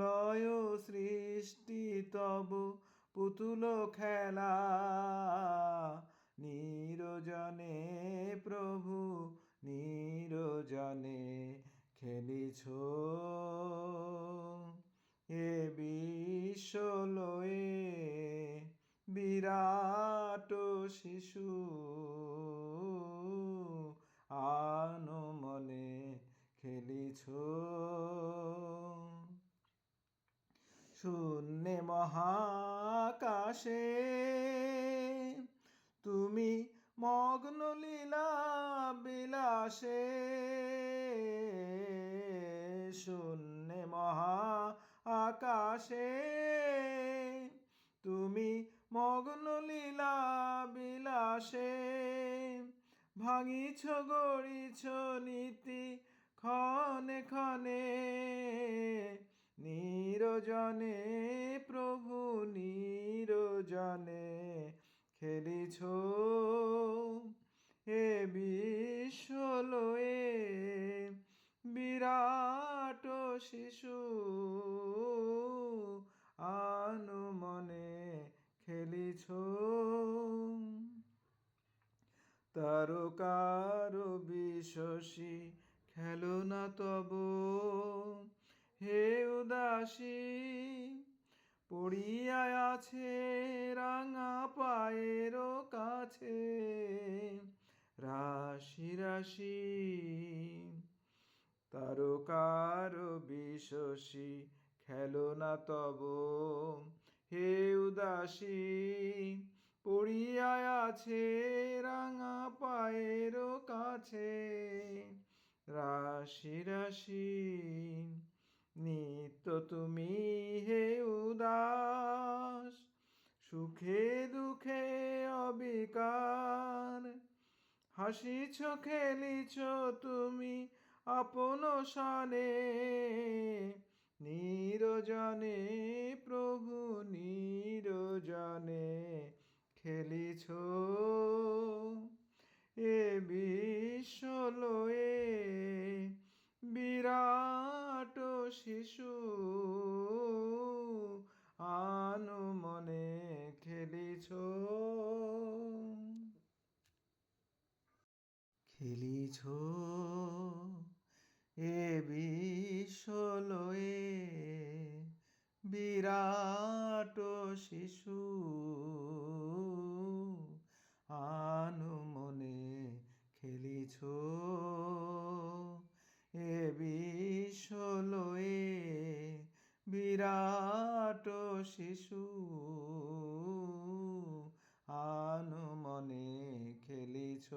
প্রলয় সৃষ্টি তব পুতুল খেলা। নিরজনে প্রভু নিরজনে খেলিছ। এ বিশ্বলয়ে বিরাট শিশু শূন্যে মহাকাশে। তুমি মগ্ন লীলা বিলাসে। শূন্যে মহা আকাশে তুমি মগ্ন লীলা বিলাসে। ভাঙিছ, গড়িছ নীতি ক্ষণে ক্ষণে। নিরজনে, প্রভু নিরজনে খেলিছ। এ বিশ্বলয়ে বিরাট শিশু আনু মনে খেলিছ। তারকার বিশ্বসী খেলো না তব হে উদাসী পড়িয়া আছে রাঙা পায়ের কাছে। রাশি রাশি, তারকার খেলো না তব। হে উদাসী পড়িয়া আছে রাঙা পায়ের কাছে। রাশি রাশি নিত্য তুমি হে উদাস, সুখে দুঃখে অবিকার। হাসিছ খেলিছ তুমি আপন সনে নিরজনে প্রভু নিরজনে শিশু আনু মনে খেলিছ। খেলিছ। এ বিশ্বলয়ে বিরাট শিশু শিশু আনু মনে খেলিছ।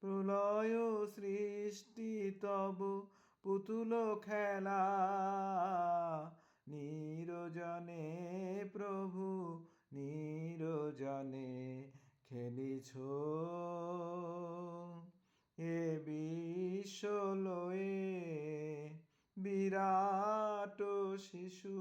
প্রলয় সৃষ্টি তব পুতুল খেলা। নিরজনে প্রভু, নিরজনে খেলিছ। এ বিশ্বলয়ে বিরাট bochicho